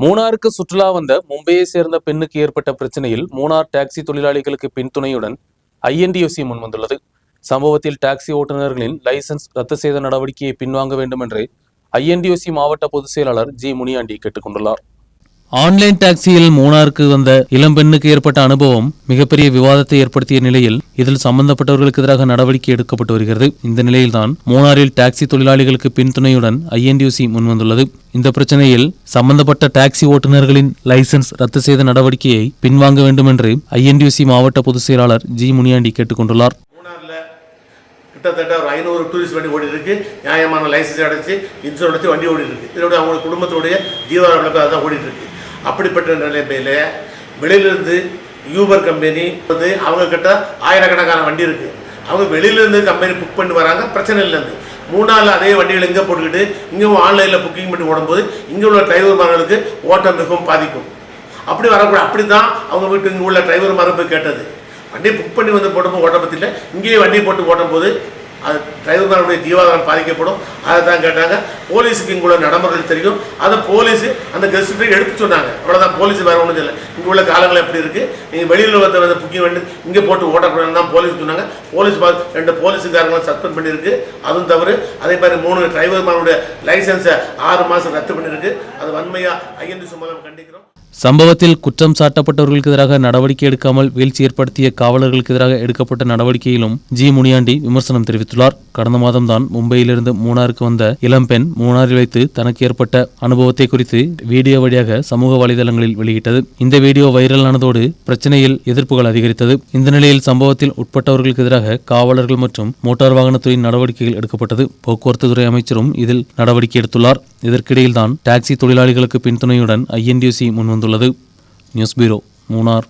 மூணாருக்கு சுற்றுலா வந்த மும்பையை சேர்ந்த பெண்ணுக்கு ஏற்பட்ட பிரச்சனையில் மூணார் டாக்ஸி தொழிலாளிகளுக்கு பின்துணையுடன் ஐஎன்டிஎஃப்சி முன்வந்துள்ளது. சம்பவத்தில் டாக்ஸி ஓட்டுநர்களின் லைசன்ஸ் ரத்து செய்த நடவடிக்கையை பின்வாங்க வேண்டும் என்று ஐஎன்டிஎஃப்சி மாவட்ட பொதுச் செயலாளர் ஜி முனியாண்டி கேட்டுக்கொண்டுள்ளார். ஆன்லைன் டாக்ஸியில் மூணாருக்கு வந்த இளம்பெண்ணுக்கு ஏற்பட்ட அனுபவம் மிகப்பெரிய விவாதத்தை ஏற்படுத்திய நிலையில் இதில் சம்பந்தப்பட்டவர்களுக்கு எதிராக நடவடிக்கை எடுக்கப்பட்டு வருகிறது. இந்த நிலையில்தான் மூணாரில் டாக்ஸி தொழிலாளிகளுக்கு பின்துணையுடன் ஐஎன்டியூசி முன்வந்துள்ளது. இந்த பிரச்சனையில் சம்பந்தப்பட்ட டாக்ஸி ஓட்டுநர்களின் லைசென்ஸ் ரத்து செய்த நடவடிக்கையை பின்வாங்க வேண்டும் என்று ஐஎன்டியூசி மாவட்ட பொதுச் செயலாளர் ஜி முனியாண்டி கேட்டுக்கொண்டுள்ளார். கிட்டத்தட்ட ஒரு ஐநூறு டூரிஸ்ட் வண்டி ஓடி இருக்கு நியாயமான லைசன்ஸ் அடைச்சு இன்சூரன்ஸ் அடிச்சு வண்டி ஓடி இருக்கு இதோட அவங்க குடும்பத்துடைய ஜீவனாம்சம் அதான் ஓடிட்டு இருக்கு அப்படிப்பட்ட நிலைமையில் வெளியிலிருந்து யூபர் கம்பெனி வந்து அவங்கக்கிட்ட ஆயிரக்கணக்கான வண்டி இருக்குது அவங்க வெளியிலேருந்து கம்பெனி புக் பண்ணி வராங்க பிரச்சனை இல்லைருந்து மூணு நாள் அதே வண்டிகள் இங்கே போட்டுக்கிட்டு இங்கேயும் ஆன்லைனில் புக்கிங் பண்ணி ஓடும்போது இங்கே உள்ள டிரைவர்மார்களுக்கு ஓட்டம் மிகவும் பாதிக்கும். அப்படி வரக்கூடாது அப்படி தான் அவங்க வீட்டு இங்கே உள்ள டிரைவர் மரபு கேட்டது. வண்டியை புக் பண்ணி வந்து போட்டப்போ ஓட்ட பற்றியில் இங்கேயே வண்டியை போட்டு ஓட்டும் போது அது டிரைவர்மாருடைய ஜீவாதாரம் பாதிக்கப்படும். அதை தான் கேட்டாங்க. போலீஸுக்கு இங்குள்ள உள்ள நடைமுறைகள் தெரியும். அதை போலீஸ் அந்த கெஸ்ட் எடுத்து சொன்னாங்க. அவ்வளோதான் போலீஸ் வேறு ஒன்றும் இல்லை. இங்கே உள்ள காலங்கள் எப்படி இருக்குது நீங்கள் வெளியில் வந்து வந்து புக்கிங் வந்து இங்கே போட்டு ஓட்டக்கூடாதுன்னு தான் போலீஸ் சொன்னாங்க. போலீஸ் ரெண்டு போலீஸுக்காரங்களும் சஸ்பெண்ட் பண்ணியிருக்கு. அதுவும் தவறு. அதே மாதிரி மூணு டிரைவர்மாருடைய லைசன்ஸை ஆறு மாதம் ரத்து பண்ணியிருக்கு. அது வன்மையாக ஐஎன்டி மூலம் கண்டிக்கிறோம். சம்பவத்தில் குற்றம் சாட்டப்பட்டவர்களுக்கு எதிராக நடவடிக்கை எடுக்காமல் வீழ்ச்சி ஏற்படுத்திய காவலர்களுக்கு எதிராக எடுக்கப்பட்ட நடவடிக்கையிலும் ஜி. முனியாண்டி விமர்சனம் தெரிவித்துள்ளார். கடந்த மாதம்தான் மும்பையிலிருந்து மூணாருக்கு வந்த இளம்பெண் மூணாரில் வைத்து தனக்கு ஏற்பட்ட அனுபவத்தை குறித்து வீடியோ வழியாக சமூக வலைதளங்களில் வெளியிட்டது. இந்த வீடியோ வைரலானதோடு பிரச்சனையில் எதிர்ப்புகள் அதிகரித்தது. இந்த நிலையில் சம்பவத்தில் உட்பட்டவர்களுக்கு எதிராக காவலர்கள் மற்றும் மோட்டார் வாகனத்துறையின் நடவடிக்கைகள் எடுக்கப்பட்டது. போக்குவரத்து துறை அமைச்சரும் இதில் நடவடிக்கை எடுத்துள்ளார். இதற்கிடையில்தான் டாக்ஸி தொழிலாளிகளுக்கு பின்துணையுடன் ஐஎன்டியூசி முன்வந்துள்ளது. News bureau Munnar.